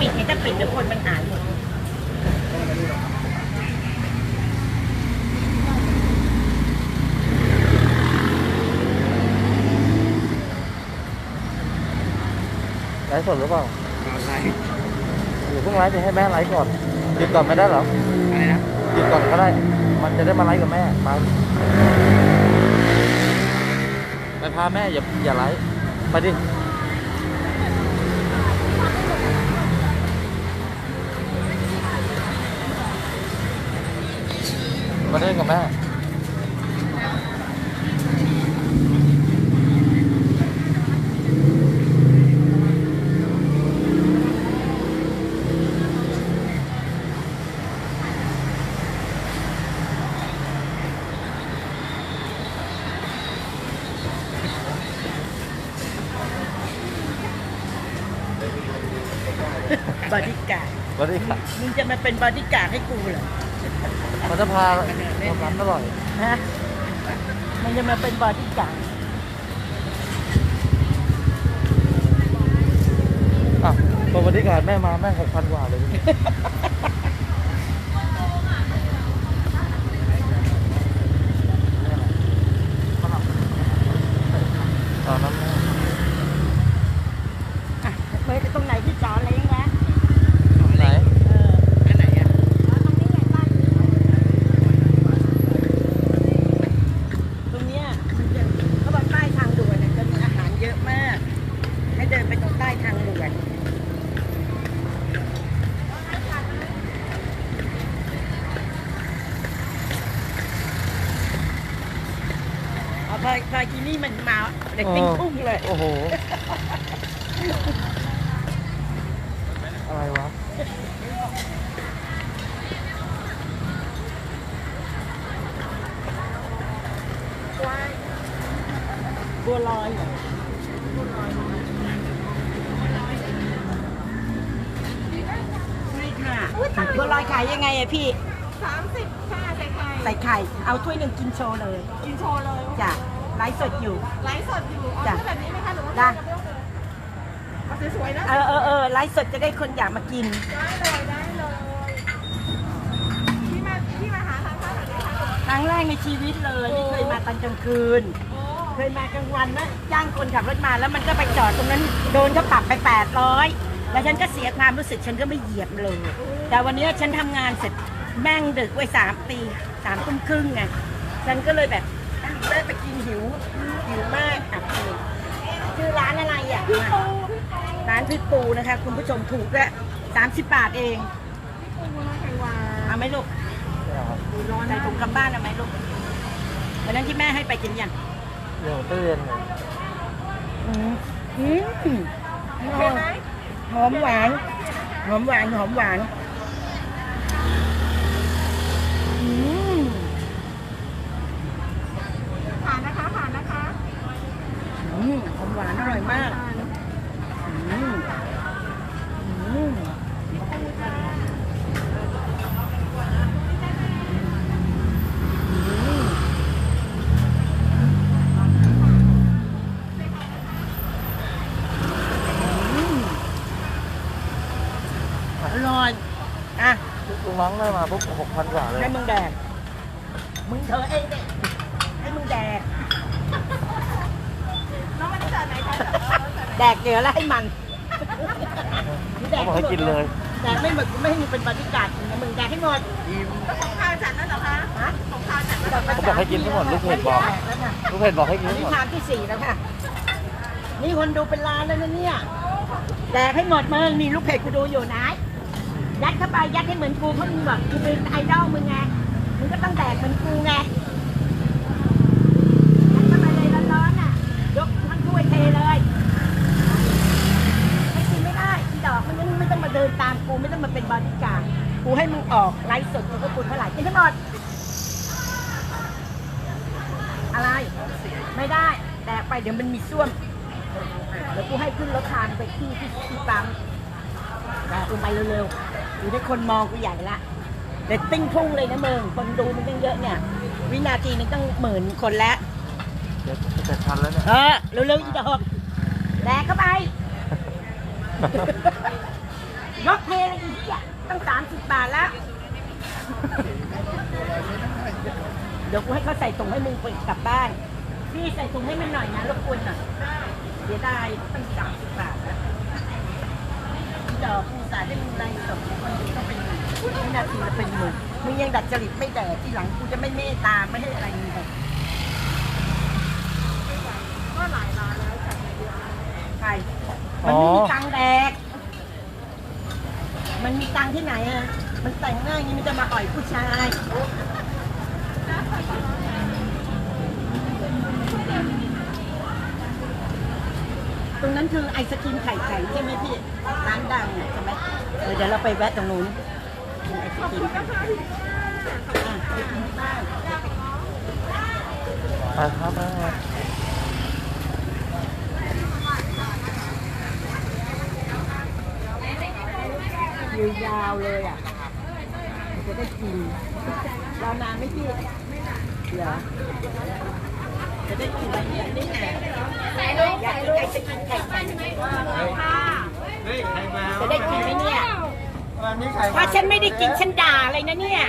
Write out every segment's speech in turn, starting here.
ปิดไงถ้าปิดเดี๋ยวคนมันหายหมดไลฟ์สดหรือเปล่าอะไรหรือเพิ่งไลฟ์จะให้แม่ไลฟ์ก่อนหยุดก่อนไม่ได้เหรออะไรนะหยุดก่อนก็ได้ มันจะได้มาไลฟ์กับแม่ไปไปพาแม่อย่าอย่าไลฟ์ไปดิ ล่นกับแม่บอดี้การ์ดมาดิค่ะมึงจะมาเป็นบอดี้การ์ดให้กูเหรอ มันจะพาทำร้านอร่อยฮะมันจะมาเป็นบอดี้การ์ดอะพอบริการแม่มาแม่หกพันกว่าเลย ตอนนั้นแม่ อะเฮ้ยตรงไหนที่จอดเล้งวะ ไหน เออ อันไหนอะ ตรงเนี้ยมันจะเขาบอกใต้ทางด่วนเนี่ยจะมีอาหารเยอะมาก ให้เดินไปตรงใต้ทางด่วนเอาพอพอทีนี่ มันมาเด็กติ้งพุ่งเลยโอ้โห อะไรวะ บัวลอยเหรอใช่ค่ะบัวลอยขายยังไงอะพี่สามสิบค่ะใส่ไข่ ใส่ไข่ เอาถ้วยหนึ่งกินโชว์เลย กินโชว์เลยจ้ะ ไลฟ์สดอยู่ ไลฟ์สดอยู่เอาจ้ะเสื้อแบบนี้ไหมคะหรือว่าได้เอาสวยๆนะเออเออเออไลฟ์สดจะได้คนอยากมากิน ได้เลยได้เลยพี่มาพี่มาหาทางเข้าแบบนี้ค่ะครั้งแรกในชีวิตเลยไม่เคยมาตอนกลางคืน โอ้เคยมากลางวันนะจ้างคนขับรถมาแล้วมันก็ไปจอดตรงนั้นโดนเขาปรับไป 800 แล้วฉันก็เสียความรู้สึกฉันก็ไม่เหยียบเลย แต่วันนี้ฉันทำงานเสร็จแม่งดึกไว้สามตีสามทุ่มครึ่งไงฉันก็เลยแบบ ได้ไปกินหิวหิวมากอะคือชื่อร้านอะไรอะมาร้านพี่ปูนะคะ คุณผู้ชมถูกด้วยสามสิบบาทเองปูมาไข่หวานเอาไหมลูกใส่ถุงกลับบ้านเอาไหมลูกวันนั้นที่แม่ให้ไปกินยังเดี๋ยวตู้เย็นเลยอืมอืมเห็นไหมหอมหวานหอมหวานหอมหวานอืม ผ่านนะคะผ่านนะคะ อืมหอมหวานอร่อยมาก อืมอืมอืมอืมอร่อย อะ ลุง น้องได้มาปุ๊บหกพันกว่าเลยให้มึงแดก มึงเธอเองเนี่ยให้มึงแดก น้องมาจากไหนคะแดกเหลือแล้วให้มันเขาบอกให้กินเลย แดกไม่หมดกูไม่ให้มึงเป็นบริการดนะมึงแดกให้หมดแล้วของข้าวจัดแล้วเหรอคะฮะของข้าวจัดแล้วเหรอเขาบอกให้กินทั้งหมดลูกเพจบอกแดกแล้วค่ะลูกเพจบอกให้กินอันทั้งนี้หมด ชามที่สี่แล้วค่ะ นี่คนดูเป็นล้านแล้วนะเนี่ย แดกให้หมดมึงนี่ลูกเพจกูดูอยู่นะ ยัดเข้าไปยัดให้เหมือนกูเพราะมึงบอกกูเป็นไอดอลมึงไงมึงก็ต้องแดกเหมือนกูไงยัดเข้าไปเลยร้อนๆน่ะยกทั้งถ้วยเทเลยไม่กินไม่ได้อีดอกมันไม่ต้องมาเดินตามกูไม่ต้องมาเป็นบอดี้การ์ดกูให้มึงออกไลฟ์สดกูก็คุณเท่าไหร่กินทั้งหมดอะไร ไม่ได้แดกไปเดี๋ยวมันมีส้วมเดี๋ยวกูให้ขึ้นรถทางไปที่ที่ที่ปั๊มแดกลงไปเร็วๆ อยู่ได้คนมองกูใหญ่ละเรตติ้งพุ่งเลยนะมึงคนดูมันตั้งเยอะเนี่ย วินาทีนึงตั้งหมื่นคนแล้วเดี๋ยวจะเสร็จทันแล้วเนี่ย เออเร็วๆอีดอกแดกเข้าไป ยกเทเลยอีกอะตั้งสามสิบบาทแล้ว เดี๋ยวกูให้เขาใส่ถุงให้มึงไปกลับบ้าน พี่ใส่ถุงให้มันหน่อยนะรบกวนหน่อยเสียดายตั้งสามสิบบาทแล้วดอก กูสาได้มึงไล่สดคนดูต้องเป็นหมื่นวินาทีละเป็นหมื่นมึงยังดัดจริตไม่แดกที่หลังกูจะไม่เมตตาไม่ให้อะไรมึงเลยก็หลายร้านแล้วจัดเยอะใครมันไม่มีตังค์แดก มันมีตังค์ที่ไหนอะมันแต่งหน้าอย่างนี้มันจะมาอ่อยผู้ชายตรงนั้นคือไอศครีมไข่แข็งใช่ไหมพี่ ร้านดังใช่ไหม เดี๋ยวเราไปแวะตรงนู้นกินไอศครีมไข่แข็งอะไปกินที่บ้านไปครับยืนยาวเลยอะ จะได้กินรอนานไม่พี่เหรอจะได้กินอะไรเนี่ยนี่อะอยากกินไอศกรีมไข่แข็งจะได้กินไหมเนี่ย ถ้าฉันไม่ได้กินฉันด่าเลยนะเนี่ย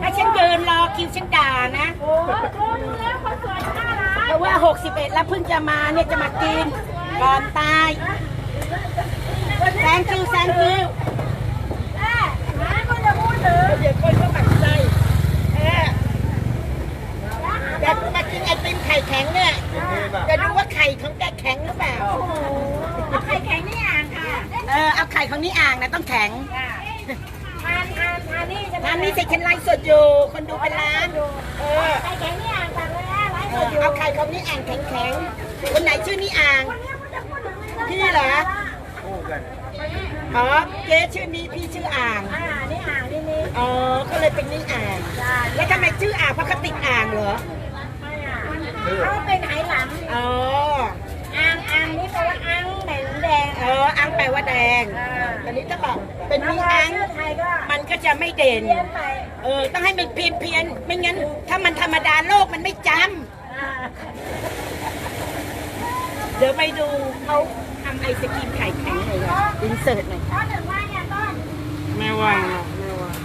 ถ้าฉันเดินรอคิวฉันด่านะโอ้โหดูแล้วคนสวยน่ารักเพราะว่า 61 แล้วเพิ่งจะมาเนี่ยจะมากินก่อนตายแซงคิวแซงคิวแม่หาก็จะพูดถึงเดี๋ยวคนก็หมั่นไส้เออแต่มากินไอติมไข่แข็งเนี่ยจะดูว่าไข่ของแกแข็งหรือเปล่าเอาไข่แข็งนี่อ่านค่ะ เออ เอาไข่ของนี่อ่างนะต้องแข็ง ทานทานทานนี่จะร้านนี้สิฉันไลฟ์สดอยู่ คนดูเป็นล้าน เออไข่แข็งนี่อ่านกันเลยนะไลฟ์เอสอดอยู่เอาไข่ของนี่อ่างแข็งๆ คนไหนชื่อนี่อ่างพี่เหรออ๋อเจ๊ชื่อนี้พี่ชื่ออ่าง อ่านี่อ่านนี่นี่อ๋อ ก็เลยเป็นนี่อ่าง แล้วทำไมชื่ออ่างเพราะเขาติดอ่างเหรอไม่อ่านเขาเป็นไหหลำอ๋อ อ่างอ่างนี่แปลว่าอ่างแดงแดง เอออังแปลว่าแดง ตอนนี้ถ้าบอกเป็นมีอังไทยก็มันก็จะไม่เด่นเพี้ยนไปเออ ต้องให้มันเพี้ยนเพียนๆไม่งั้น ถ้ามันธรรมดาโลกมันไม่จอ่าำเดี๋ยวไปดูเขาทำไอศกรีมไข่แข็งเลยค่ะอินเสิร์ตหน่อยต้นหนึ่งว่าเนี่ยต้นไม่ว่างหรอกไม่ว่าง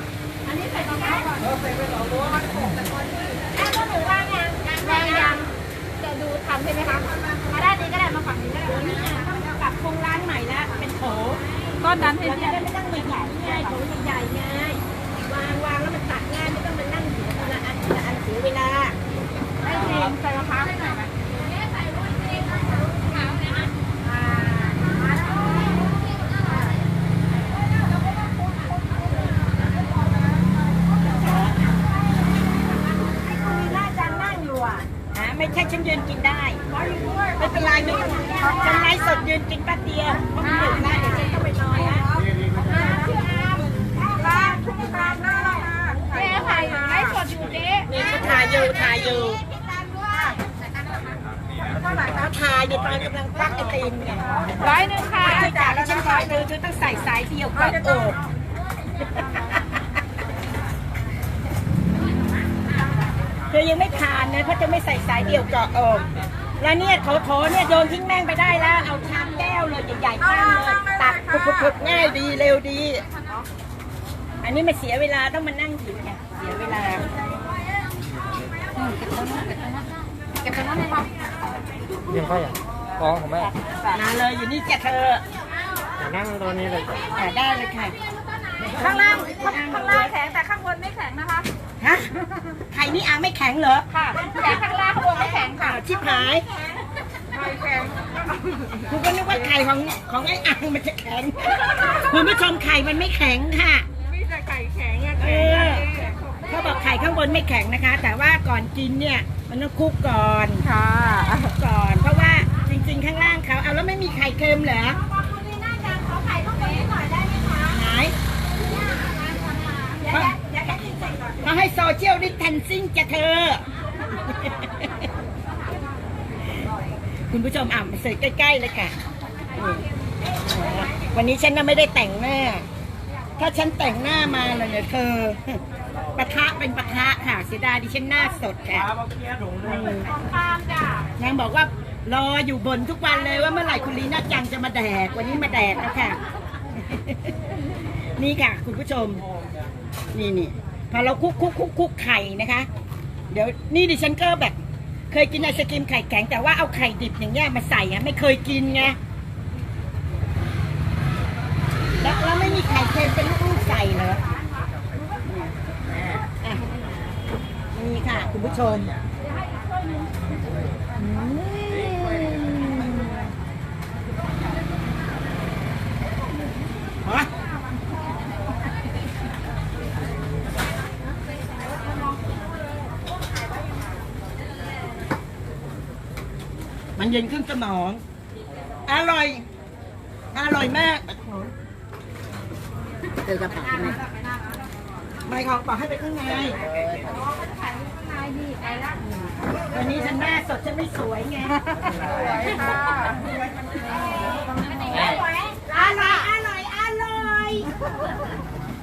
อันนี้ใส่ตรงไหนก่อนใส่ไปสองตัวมันหกแต่คนที่อะต้นหนึ่งว่าเนี่ยแรงยังจะดูทันใช่ไหมคะ ต้นนั้นเราจะได้ไม่ต้องใหญ่ๆง่ายโถใหญ่ๆง่ายวางวางแล้วมันตัดง่ายไม่ต้องมานั่งเสียเวลาอันละอันเสียเวลาให้จริงใส่มะพร้าวให้หน่อยไหมอ่าให้คุณลีน่อยไม่ใช่ฉันยืนกินได้ไม่เป็นไรไม่เป็นไรฉันไลฟ์สดยืนกินแป๊บเดียวเพราะมันดึกแล้เดี๋ยวฉันต้องไปนอนแล้ว อ่าชื่ออามร้านทุก ตามหน้าเราค่ะเจ๊ถ่ายอยู่ไลฟ์สดอยู่เจ๊นี่เขาถ่ายอยู่ถ่ายอยู่เขาถ่ายอยู่ตอนกำลังควักไอติมเนี่ยร้อยหนึ่งค่ะเธอจ่ายแล้วฉันคอยดูเธอต้องใส่สายเดียวกับโอบเธอยังไม่ทานนะเพราะจะไม่ใส่สายเดียวเกาะอกแล้วเนี่ยโถโถเนี่ยโยนทิ้งแม่งไปได้แล้ว เอาชามแก้วเลยใหญ่ๆข้ามเลยตักพุบๆง่ายดีเร็วดี อันนี้มันเสียเวลาต้องมานั่งหยิบไงเสียเวลาเก็บตรงนั้นเลยค่ะยังค่อยอะอ๋อของแม่มาเลยอยู่นี่จ้ะเธออย่านั่งตรงนี้เลยอ่าได้เลยค่ะ ข้างล่างข้างล่างแข็งแต่ข้างบนไม่แข็งนะคะฮะไข่นี่อ่างไม่แข็งเหรอค่ะแต่ข้างล่างข้างบนไม่แข็งค่ะอ่าชิบหายไม่แข็งคุณก็นึกว่าไข่ของของไอ้อ่างมันจะแข็งคุณผู้ชมไข่มันไม่แข็งค่ะ เอแข็งอเขาบอกไข่ข้างบนไม่แข็งนะคะ แต่ว่าก่อนกินเนี่ย มันต้องคลุกก่อนค่ะ คลุกก่อน เพราะว่าจริงๆข้างล่างเขาเอาแล้วไม่มีไข่เค็มเหรอคุณลีน่าจังขอไข่ข้างบนนิดหน่อยได้ไหมคะไหนเดี๋ยวเดี๋ยวแค่กินเสร็จก่อนเขาให้โซเชียลดิสแทนซิ่งจะเธอ คุณผู้ชมอ่านเสร็จใกล้ๆเลยค่ะอืมวันนี้ฉันน่ะไม่ได้แต่งหน้า ถ้าฉันแต่งหน้ามาเลยเนี่ยเธอปะทะเป็นปะทะค่ะเสียดายดิฉันหน้าสดค่ะอืมตามจ้ะนางบอกว่ารออยู่บนทุกวันเลยว่าเมื่อไหร่คุณลีน่าจังจะมาแดกวันนี้มาแดกแล้วค่ะ นี่ค่ะ คุณผู้ชม นี่นี่พอเราคลุกคลุกคลุกคลุกไข่นะคะ เดี๋ยวนี่ดิฉันก็แบบ เคยกินไอศกรีมไข่แข็งแต่ว่าเอาไข่ดิบอย่างเงี้ยมาใส่อะไม่เคยกินไง แล้วแล้วไม่มีไข่เค็มเป็นลูกๆใส่เหรออะนี่ค่ะ คุณผู้ชมอืมฮะมันเย็นขึ้นสมอง อร่อย อร่อยมาก เจอกระเป๋าไหมไม่เขาบอกให้ไปข้างในวันนี้ฉันหน้าสดฉันไม่สวยไงอร่อยอร่อยอร่อยอร่อย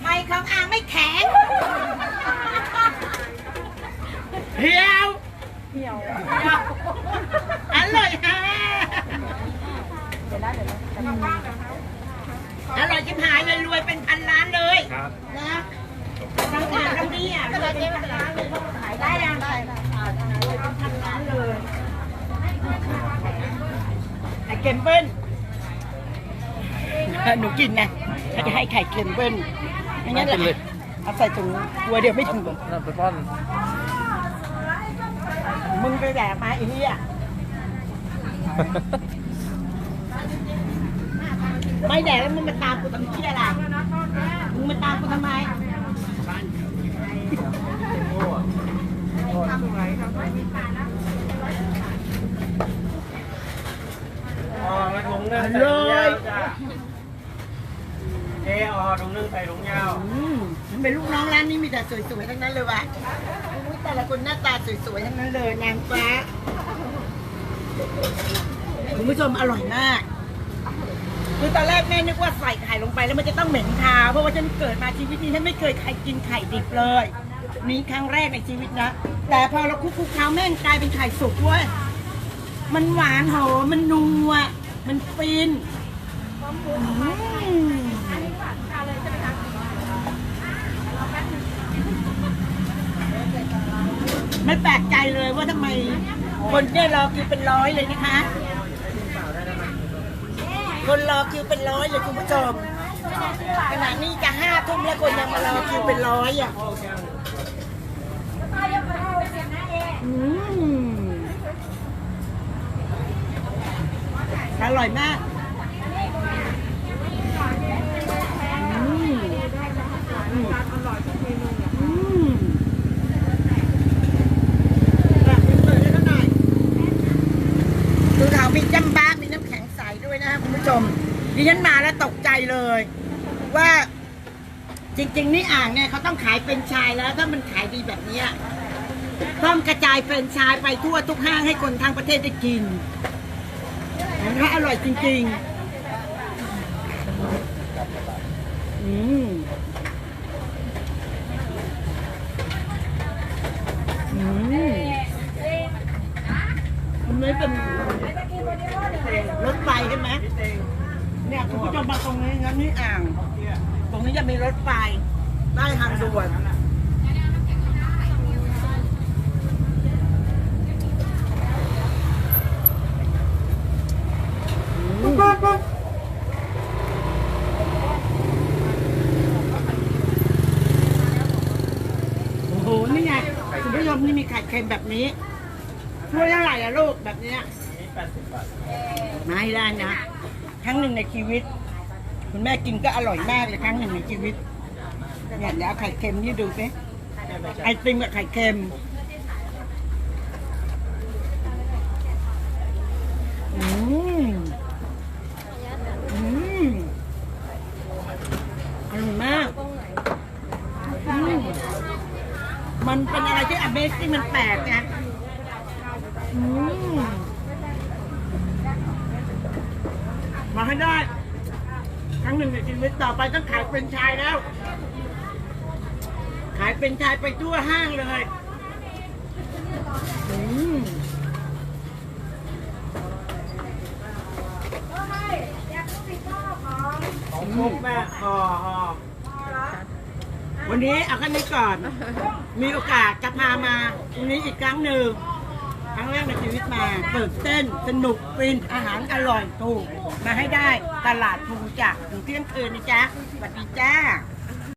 ไข่ของอ่างไม่แข็งเหี่ยวอร่อยค่ะอร่อยจิบหายเลยรวยเป็น พันล้านเลยครับนะทางการทางนี้อะรวยเป็นพันล้านเลยเขาขายได้ยังรวยเป็นพันล้านเลยไข่เค็มเบิ้ลหนูกินนะเขาจะให้ไข่เค็มเบิ้ลไม่งั้นกินเลยเอาใส่ถุงตัวเดียวไม่ถึงนั่นไปป้อนมึงไปแดกมาไอ้เหี้ยไม่แดกแล้วมึงมาตามกูทำเหี้ยอะไร มึงมาตามกูทำไมอ๋อแล้วถุงนึงเลยเออถุงนึ่งใส่ถุงยาวอืมมันเป็นลูกน้องร้านนี้มีแต่สวยๆทั้งนั้นเลยวะอุ๊ยแต่ละคนหน้าตาสวยๆทั้งนั้นเลยนางฟ้าคุณผู้ชมอร่อยมาก คือตอนแรกแม่นึกว่าใส่ไข่ลงไปแล้วมันจะต้องเหม็นคาวเพราะว่าฉันเกิดมาชีวิตนี้ฉันไม่เคยใครกินไข่ดิบเลย นี่ครั้งแรกในชีวิตนะ แต่พอเราคลุกเคล้าแม่งกลายเป็นไข่สุกเว้ยมันหวานหอมมันนัวมันฟินไม่แปลกใจเลยว่าทำไมคนเนี่ยรอคิวเป็นร้อยเลยนะคะ คนรอคิวเป็นร้อยเลยคุณผู้ชมขณะนี้จะห้าทุ่มแล้วคนยังมารอคิวเป็นร้อยอะอืมอร่อยมากอืมอืมอืมอะเปิดให้เขาหน่อย คือเขามีจ้ำบ้ามีน้ำแข็งใสด้วยนะครับคุณผู้ชม ดิฉันมาแล้วตกใจเลย ว่าจริง ๆ นี่อ่างเนี่ยเขาต้องขายเป็นชายแล้วถ้ามันขายดีแบบเนี้ยต้องกระจายเป็นไชายไปทั่วทุกห้างให้คนทั้งประเทศได้กินมันก็อร่อยจริง ๆ อืมอืมมันไม่เป็นรถไฟใช่ไหม เนี่ยคุณผู้ชมมาตรงนี้งั้นนี่อ่าง ตรงนี้จะมีรถไฟได้ทางด่วนอืมโอ้โห นี่ไงคุณผู้ชมนี่มีไข่เค็มแบบนี้ถ้วยเท่าไหร่อะลูกแบบเนี้ยไม่ได้นะ ครั้งหนึ่งในชีวิต คุณแม่กินก็อร่อยมากเลยครั้งหนึ่งในชีวิตเนี่ยเดี๋ยวเอาไข่เค็มนี่ดูสิไอติมกับไข่เค็มอืมอืมอร่อยมากอืมมันเป็นอะไรที่ Amazing มันแปลกไงอืม มา ให้ได้ ครั้งหนึ่งในชีวิตต่อไปต้องขายเป็นไชายแล้ว ขายเป็นไชายไปทั่วห้างเลยอืมของพวกแม่ห่อห่อวันนี้เอาแค่นี้ก่อน มีโอกาสจะพามาตรงนี้อีกครั้งหนึ่งค รั้งแรกในชีวิตมาตื่นเต้นสนุกฟินอาหารอร่อยถูกมาให้ได้ตลาดภูจักถึงเที่ยงคืนนะจ๊ะสวัสดีจ้า